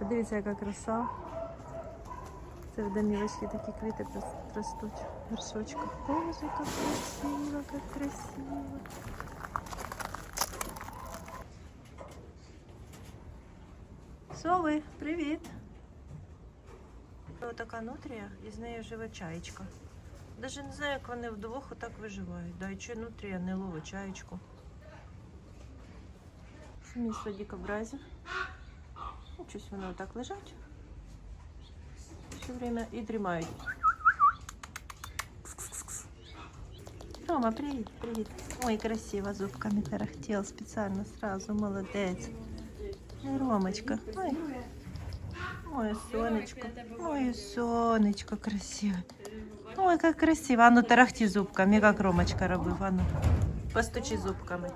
Подивіться, яка краса. Це в домівочки такі квіти ростуть в горшочках. Боже, як красиво, як красиво. Сови, привіт! Ось така нутрія, і з нею живе чаєчка. Даже не знаю, як вони вдвох отак виживають. Да, і чи нутрія не ловить чаєчку. Місто дикобразів. Щось вони отак лежать. Все время і дрімають. Рома, привіт, привіт. Ой, красиво зубками тарахтел спеціально сразу, молодець. Ой, Ромочка. Ой. Моє сонечко. Моє сонечко красиве. Ой, как красиво. А ну тарахти зубками, как Ромочка робив. А ну. Постучи зубками.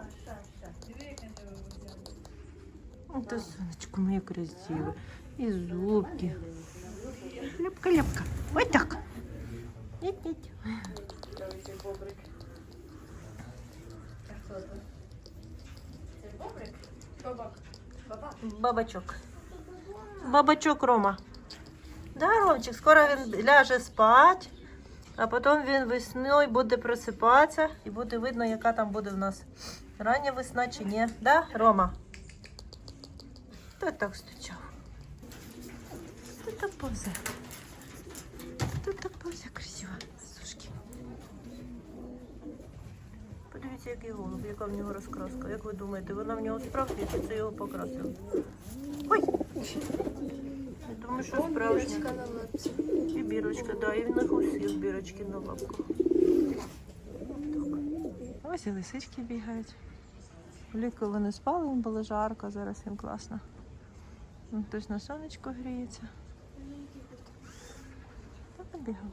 Это сонечко моє красиве. І зубки. Лепка. Ой так. Ніть. Бабачок. Бабачок Рома. Да, Ромчик, скоро він ляже спать, а потім він весною буде просипатися і буде видно, яка там буде в нас рання весна чи ні. Да, Рома? Хто так стучав? Хто так повзе? Хто так повзе красиво? Сушки. Подивіться, який голуб, яка в нього розкраска. Як ви думаєте, вона в нього справді чи це його покрасили? Ой! Я думаю, що справжня. І бірочка, да, і в них усіх бірочки на лапках. Ось і лисички бігають. Влітку вони спали, їм було жарко, зараз їм класно. Ну, Хтось на сонечко гріється. Та побігав.